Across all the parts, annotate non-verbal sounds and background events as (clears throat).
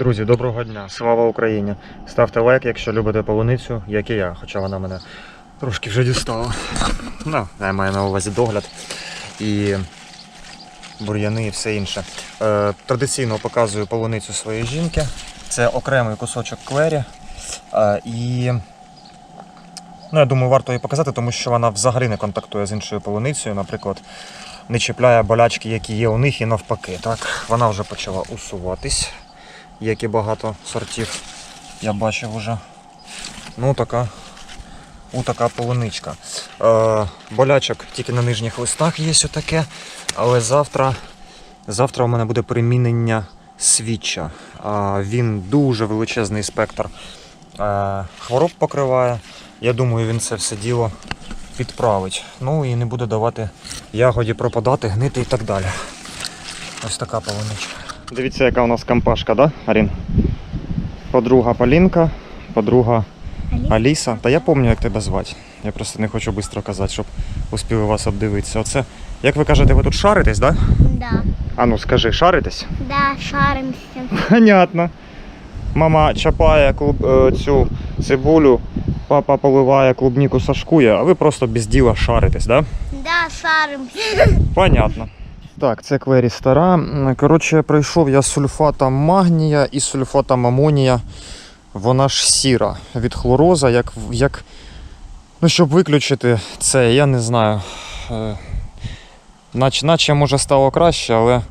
Друзі, доброго дня! Слава Україні! Ставте лайк, якщо любите полуницю, як і я, хоча вона мене трошки вже дістала. Ну, я маю на увазі догляд і бур'яни і все інше. Е, традиційно показую полуницю своєї жінки. Це окремий кусочок клері. Е, і ну, я думаю, варто її показати, тому що вона взагалі не контактує з іншою полуницею. Наприклад, не чіпляє болячки, які є у них, і навпаки. Так, вона вже почала усуватись як і багато сортів. Я бачив уже. Ну, така. У така полуничка. Е, болячок тільки на нижніх листах є отаке. Але завтра, завтра у мене буде примінення свіча. Е, він дуже величезний спектр е, хвороб покриває. Я думаю, він це все діло підправить. Ну і не буде давати ягоді пропадати, гнити і так далі. Ось така полуничка. Дивіться, яка у нас компашка, да, Арін? Подруга Полінка, подруга Аліса. Та я пам'ятаю, як тебе звати. Я просто не хочу швидко казати, щоб успіли вас обдивитися. Оце, як ви кажете, ви тут шаритесь, да? Да, А ну скажи, шаритесь? да, шаримся. Понятно. Мама чапає клуб, е, цю цибулю, папа поливає клубніку сашкує, а ви просто без діла шаритесь, да? Да, шаримся. Понятно. Так, це квері стара. Коротше, прийшов я з сульфатом магнія і сульфатом амонія. Вона ж сіра від хлороза, як, як. Ну, щоб виключити це, я не знаю. Е, Наче, наче може стало краще, але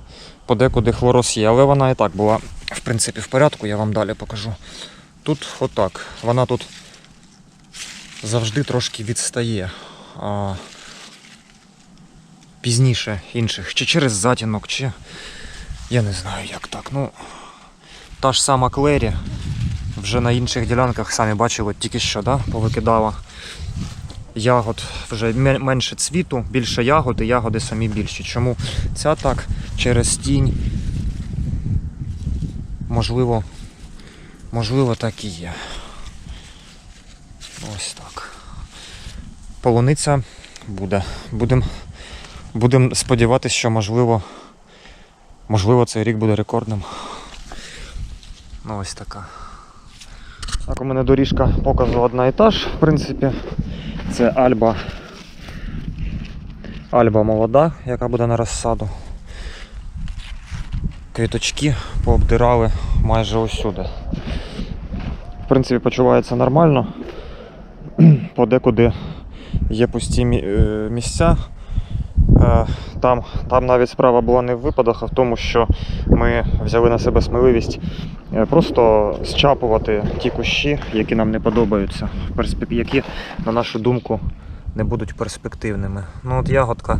подекуди хлороз є. Але вона і так була, в принципі, в порядку, я вам далі покажу. Тут отак. Вона тут завжди трошки відстає. Пізніше інших, чи через затінок, чи я не знаю як так. Ну, та ж сама Клері вже на інших ділянках самі бачили, тільки що да, повикидала ягод вже менше цвіту, більше ягод, і ягоди самі більші. Чому ця так через тінь? Можливо, можливо, так і є. Ось так. Полуниця буде. Будемо Будемо сподіватися, що можливо, можливо цей рік буде рекордним. Ну ось така. Так, у мене доріжка показу одна і та ж, в принципі. Це Альба. Альба молода, яка буде на розсаду. Квіточки пообдирали майже усюди. В принципі, почувається нормально. (clears throat) Подекуди є пусті е, місця. Е, Там, там навіть справа була не в випадах, а в тому, що ми взяли на себе сміливість е, просто зчапувати ті кущі, які нам не подобаються, які, на нашу думку, не будуть перспективними. Ну от ягодка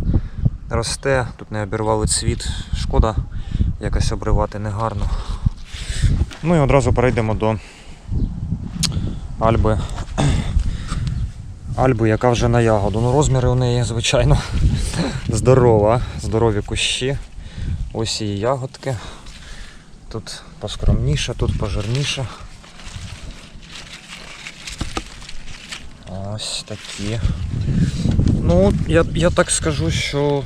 росте, тут не обірвали цвіт, шкода якось обривати негарно. Ну і одразу перейдемо до Альби. Альби, яка вже на ягоду. Ну, розміри у неї, звичайно, (laughs) здорова, здорові кущі. Ось її ягодки. Тут поскромніше, тут пожирніше. Ось такі. Ну, я, я так скажу, що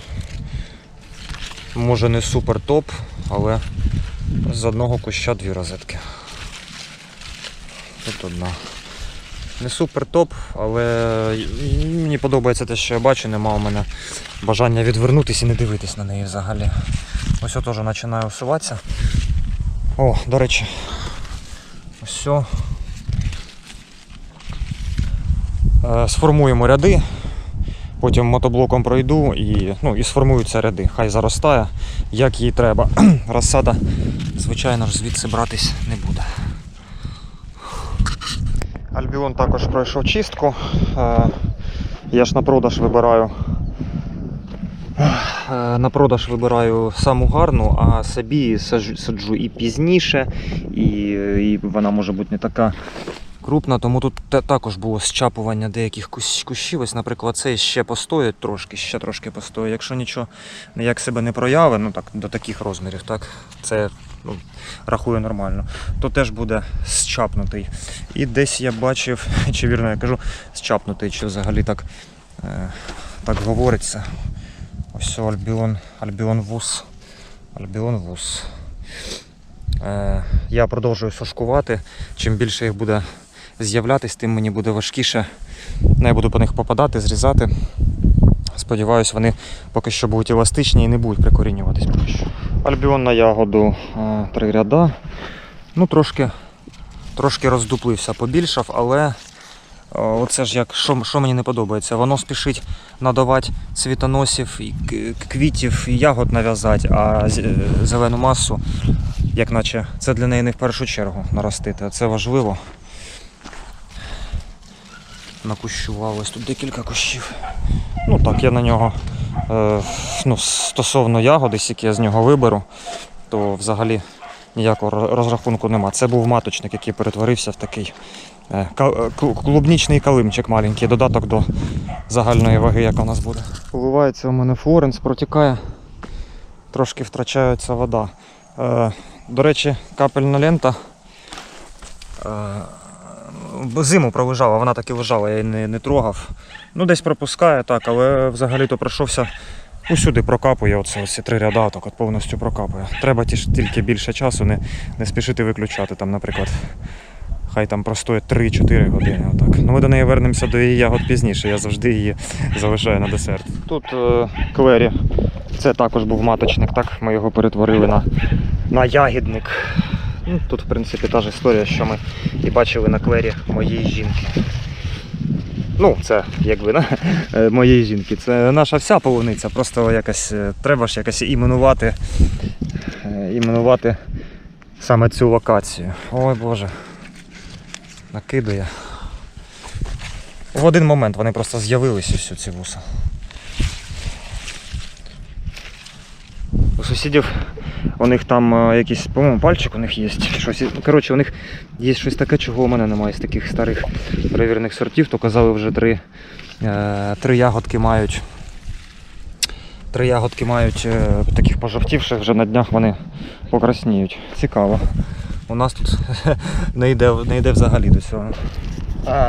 може не супер топ, але з одного куща дві розетки. Тут одна. Не супер топ, але мені подобається те, що я бачу, нема у мене бажання відвернутися і не дивитись на неї взагалі. Ось я теж починаю усуватися. О, до речі, ось. Е, Сформуємо ряди, потім мотоблоком пройду і, ну, і сформуються ряди. Хай заростає, як їй треба. (clears throat) Розсада, звичайно ж, звідси братись не буде. Альбіон також пройшов чистку. Е, Я ж на продаж вибираю. е, На продаж вибираю саму гарну, а собі саджу, і пізніше, і, і вона може бути не така крупна, тому тут також було щапування деяких кущів. Ось, наприклад, цей ще постоїть трошки, ще трошки постоїть. Якщо нічого ніяк себе не проявить, ну так, до таких розмірів, так, це ну, рахую нормально, то теж буде щапнутий. І десь я бачив, (laughs) чи вірно я кажу, щапнутий, чи взагалі так, е, так говориться. Ось Альбіон, Альбіон вус. Альбіон вус. Е, я продовжую сошкувати. Чим більше їх буде з'являтись, тим мені буде важкіше. Ну, я буду по них попадати, зрізати. Сподіваюсь, вони поки що будуть еластичні і не будуть прикорінюватись поки що. Альбіон на ягоду е, три ряда. Ну, трошки, трошки роздуплився, побільшав, але е, оце ж як що, що мені не подобається. Воно спішить надавати цвітоносів, квітів і ягод нав'язати, а е, зелену масу, як наче це для неї не в першу чергу наростити. а Це важливо. Накущував ось тут декілька кущів. Ну так, я на нього ну, стосовно ягоди, які я з нього виберу, то взагалі ніякого розрахунку нема. Це був маточник, який перетворився в такий е, е, клу- клубнічний калимчик маленький, додаток до загальної ваги, яка у нас буде. Поливається у мене Флоренс, протікає, трошки втрачається вода. Е, до речі, капельна лента. Зиму пролежала, вона так і лежала, я її не, не трогав. Ну, десь пропускає так, але взагалі-то пройшовся усюди прокапує оце ці три ряда, так от повністю прокапує. Треба ті тільки більше часу, не, не спішити виключати. Там, наприклад, хай там простоє 3-4 години. Отак. Ну, ми до неї вернемося до її ягод пізніше, я завжди її залишаю на десерт. Тут е, клері. Це також був маточник, так ми його перетворили на, на ягідник. Ну, тут, в принципі, та ж історія, що ми і бачили на клері моєї жінки. Ну, це якби (laughs) на е, моєї жінки. Це наша вся полуниця. Просто якось е, треба ж якось іменувати, е, іменувати саме цю локацію. Ой Боже. Накидує. В один момент вони просто з'явились усі ці вуса. У сусідів у них там е, якийсь, по-моєму, пальчик у них є. Щось, коротше, у них є щось таке, чого у мене немає з таких старих перевірених сортів, то казали вже три, е, три ягодки мають. Три ягодки мають е, таких пожовтівших, вже на днях вони покрасніють. Цікаво. У нас тут (laughs) не йде, не йде взагалі до цього.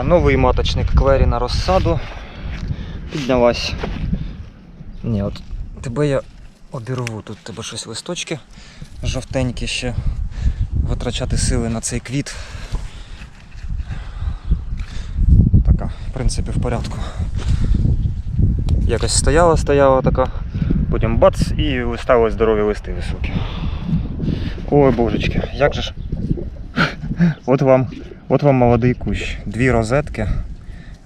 Новий маточник Клері на розсаду. Піднялась. Ні, от тебе я обірву. Тут тебе щось листочки жовтенькі ще. Витрачати сили на цей квіт. Така, в принципі, в порядку. Якось стояла, стояла така, потім бац і стали здорові листи високі. Ой, божечки, як же ж. От вам, от вам молодий кущ. Дві розетки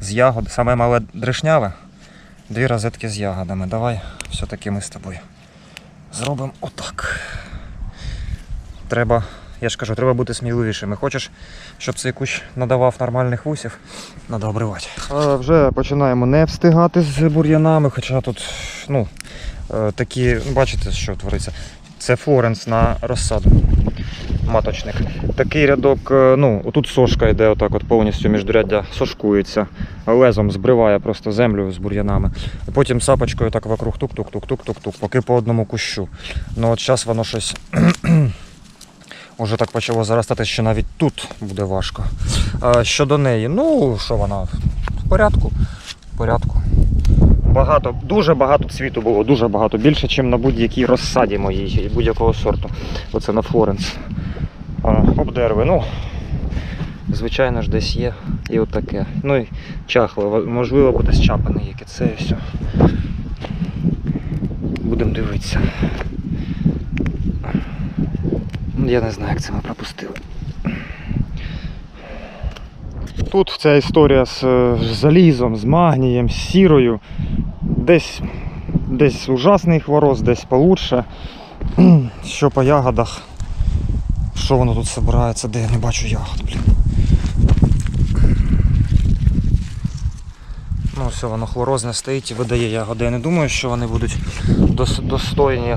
з ягод, саме мале дрешняве. Дві розетки з ягодами. Давай все-таки ми з тобою зробимо отак. Треба, я ж кажу, треба бути сміливішими. Хочеш, щоб цей кущ надавав нормальних вусів, треба обривати. А, вже починаємо не встигати з бур'янами, хоча тут, ну, е, такі, бачите, що твориться. Це Флоренс на розсаду. Маточник. Такий рядок, е, ну, отут сошка йде отак от повністю міждуряддя сошкується. Лезом збриває просто землю з бур'янами. Потім сапочкою так вокруг тук-тук-тук-тук-тук-тук, поки по одному кущу. Ну от зараз воно щось (clears throat) уже так почало заростати, що навіть тут буде важко. Щодо неї, ну що вона в порядку. В порядку. Багато, дуже багато цвіту було, дуже багато. Більше, ніж на будь-якій розсаді моїй будь-якого сорту. Оце на Флоренс. Обдерви. Ну, звичайно ж, десь є і отаке. Ну і чахло, можливо, буде щапане, яке це і все. Будемо дивитися. Я не знаю, як це ми пропустили. Тут ця історія з залізом, з магнієм, з сірою. Десь, десь ужасний хворост, десь получше. (clears throat) Що по ягодах. Що воно тут збирається, де я не бачу ягод, блін. Ну, все, воно хлорозне стоїть і видає ягоди. Я не думаю, що вони будуть дос- достойні,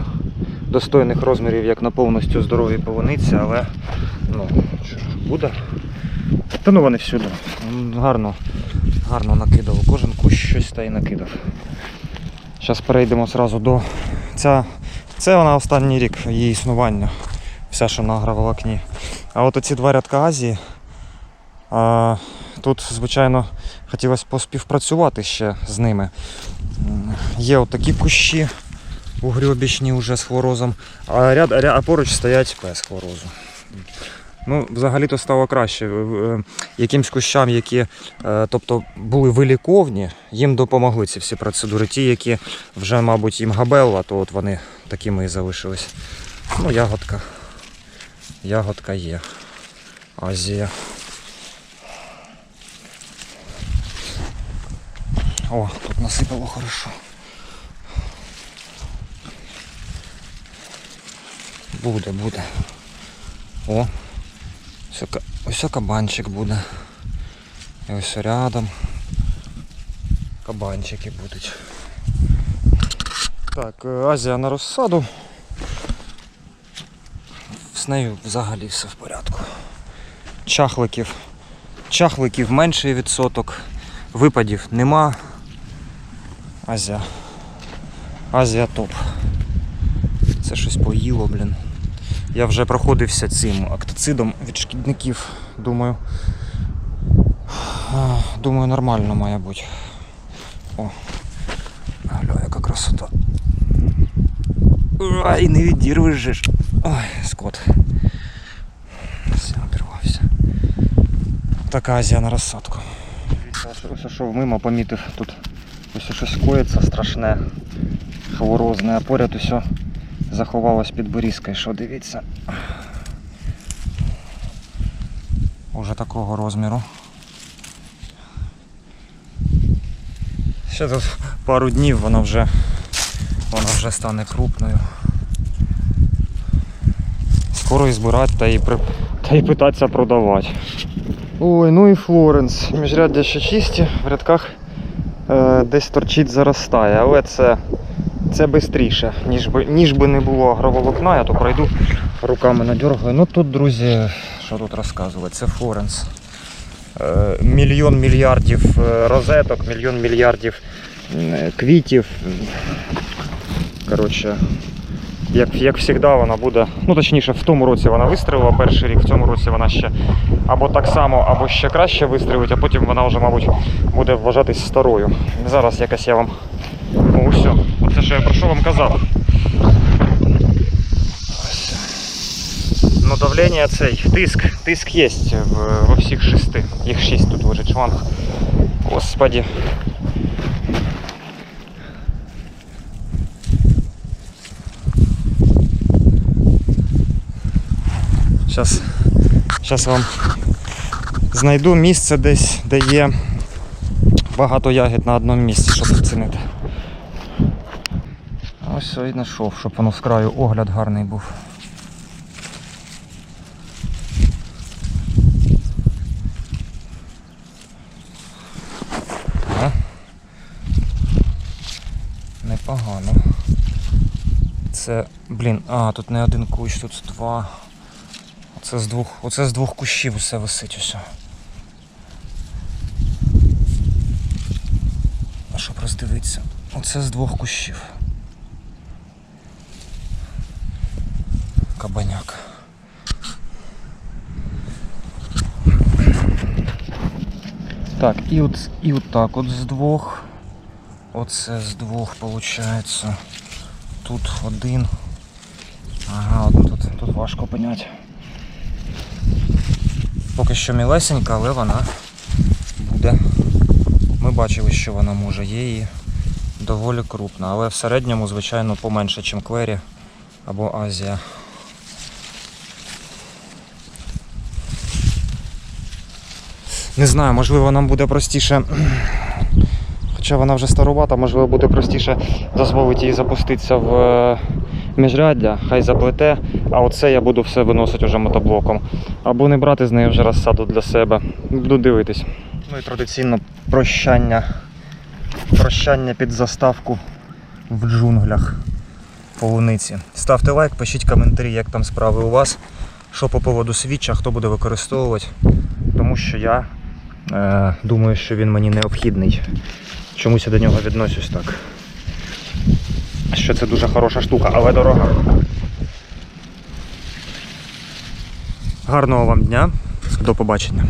достойних розмірів, як на повністю здоровій полуниці, але ну, що ж, буде. Та ну вони всюди. Гарно, гарно накидав. Кожен кущ щось та й накидав. Зараз перейдемо одразу до. Ця, це вона останній рік її існування. Вся, що на агроволокні. А от оці два рядка Азії. А, тут, звичайно, хотілося поспівпрацювати ще з ними. Є от такі кущі угрьобічні вже з хворозом, а, ряд, а поруч стоять без хворозу. Ну, взагалі-то стало краще. Якимсь кущам, які е, тобто, були виліковні, їм допомогли ці всі процедури. Ті, які вже, мабуть, їм габелла, то от вони такими і залишились. Ну, ягодка. Ягодка є. Азія. О, тут насипало хорошо. Буде, буде. О, ось, кабанчик буде. І ось рядом. Кабанчики будуть. Так, е, Азія на розсаду. З нею взагалі все в порядку. Чахликів. Чахликів менший відсоток. Випадів нема. Азія. Азія топ. Це щось поїло, блін. Я вже проходився цим актицидом від шкідників. Думаю. Думаю, нормально має бути. О. Гля, яка красота. Ай, не відірвеш же. Ой, скот. Все, обірвався. Така Азія на розсадку. Ось що мимо помітив тут. Ось щось коїться страшне, хворозне, а поряд усе заховалось під борізкою, що дивіться. Уже такого розміру. Ще тут пару днів вона вже вона вже стане крупною. Скоро і збирати та і, та і питатися продавати. Ой, ну і Флоренс. Міжряддя ще чисті, в рядках е, десь торчить заростає, але це, це швидше, ніж би, ніж би не було агроволокна, я то пройду руками надергаю. Ну тут, друзі, що тут розказувати, це Флоренс. Е, мільйон мільярдів е, розеток, мільйон мільярдів квітів. Коротше, як, як завжди, вона буде. Ну, точніше, в тому році вона вистрілила перший рік, в цьому році вона ще або так само, або ще краще вистрілить, а потім вона вже, мабуть, буде вважатись старою. Зараз якось я вам. О, все. Оце що я про що вам казав. Ну, давлення цей, тиск, тиск є во всіх шести. Їх шість тут лежить шланг. Господі. Зараз, зараз вам знайду місце десь, де є багато ягід на одному місці, щоб оцінити. Ось і знайшов, щоб воно з краю огляд гарний був. Непогано. Це, блін, а, тут не один кущ, тут два. Оце з двох, оце з двох кущів усе висить усе. А щоб роздивитися? Оце з двох кущів. Кабаняк. Так, і от, і от так от з двох. Оце з двох виходить. Тут один. Ага, от тут, тут важко поняти. Поки що мілесенька, але вона буде. Ми бачили, що вона може. Є її доволі крупна, але в середньому, звичайно, поменше, ніж Квері або Азія. Не знаю, можливо, нам буде простіше. (clears throat) Хоча вона вже старувата, можливо, буде простіше дозволити їй запуститися в е, міжряддя, хай заплете, а оце я буду все виносити вже мотоблоком. Або не брати з неї вже розсаду для себе. Буду дивитись. Ну і традиційно прощання. Прощання під заставку в джунглях полуниці. Ставте лайк, пишіть коментарі, як там справи у вас, що по поводу свіча, хто буде використовувати. Тому що я е, думаю, що він мені необхідний. Чомусь я до нього відношусь так. Що це дуже хороша штука, але дорога. Гарного вам дня. До побачення.